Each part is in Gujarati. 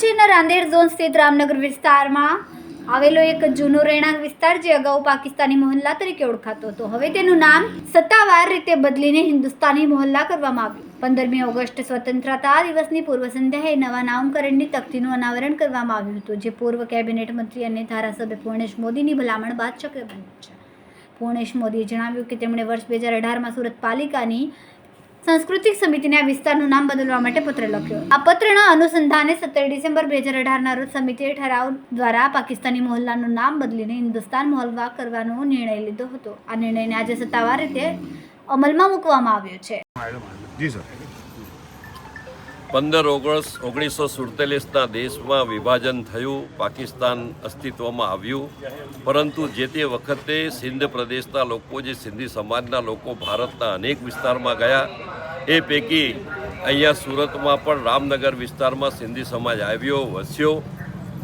કચ્છના રાંદેર ઝોન સ્થિત રામનગર વિસ્તારમાં આવેલો એક જૂનો રહેણાંક વિસ્તાર જે અગાઉ પાકિસ્તાની મોહલ્લા તરીકે ઓળખાતો હતો. હવે તેનું નામ સત્તાવાર રીતે બદલીને હિન્દુસ્તાની મોહલ્લા કરવામાં આવ્યું. પંદરમી ઓગસ્ટ સ્વતંત્રતા દિવસની પૂર્વ સંધ્યાએ નવા નામકરણની તકતીનું અનાવરણ કરવામાં આવ્યું હતું, જે પૂર્વ કેબિનેટ મંત્રી અને ધારાસભ્ય પૂર્ણેશ મોદીની ભલામણ બાદ શક્ય બન્યું છે. પૂર્ણેશ મોદીએ જણાવ્યું કે તેમણે વર્ષ બે હજાર અઢારમાં સુરત પાલિકાની સાંસ્કૃતિક સમિતિને આ વિસ્તારનું નામ બદલવા માટે પત્ર લખ્યો. આ પત્રના અનુસંધાને સત્તર ડિસેમ્બર બે હજાર અઢારના રોજ સમિતિએ ઠરાવ દ્વારા પાકિસ્તાની મોહલ્લાનું નામ બદલીને હિન્દુસ્તાન મોહલ્લા કરવાનો નિર્ણય લીધો હતો. આ નિર્ણયને આજે સત્તાવાર રીતે અમલમાં મૂકવામાં આવ્યો છે. પંદર ઓગસ્ટ ઓગણીસો સુડતાલીસના દેશમાં વિભાજન થયું પાકિસ્તાન અસ્તિત્વમાં આવ્યું. પરંતુ જે તે વખતે સિંધ પ્રદેશના લોકો જે સિંધી સમાજના લોકો ભારતના અનેક વિસ્તારમાં ગયા એ પૈકી અહીંયા સુરતમાં પણ રામનગર વિસ્તારમાં સિંધી સમાજ આવ્યો, વસ્યો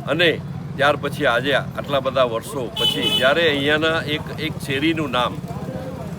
અને ત્યાર પછી આજે આટલા બધા વર્ષો પછી જ્યારે અહીંયાના એક એક શેરીનું નામ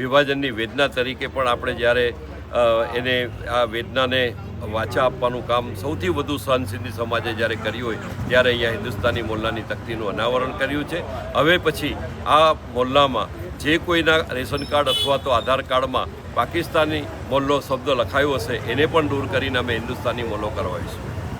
વિભાજનની વેદના તરીકે પણ આપણે જ્યારે એને આ વેદનાને વાચા આપવાનું કામ સૌથી વધુ સહન સિંધી સમાજે જ્યારે કર્યું હોય, ત્યારે અહીંયા હિન્દુસ્તાની મોલ્લાની તકતીનું અનાવરણ કર્યું છે. હવે પછી આ મોલ્લામાં જે કોઈના રેશન કાર્ડ અથવા તો આધાર કાર્ડમાં પાકિસ્તાની મોલ્લો શબ્દ લખાયો હશે, એને પણ દૂર કરીને અમે હિન્દુસ્તાની મોલ્લો કરવાઈશું.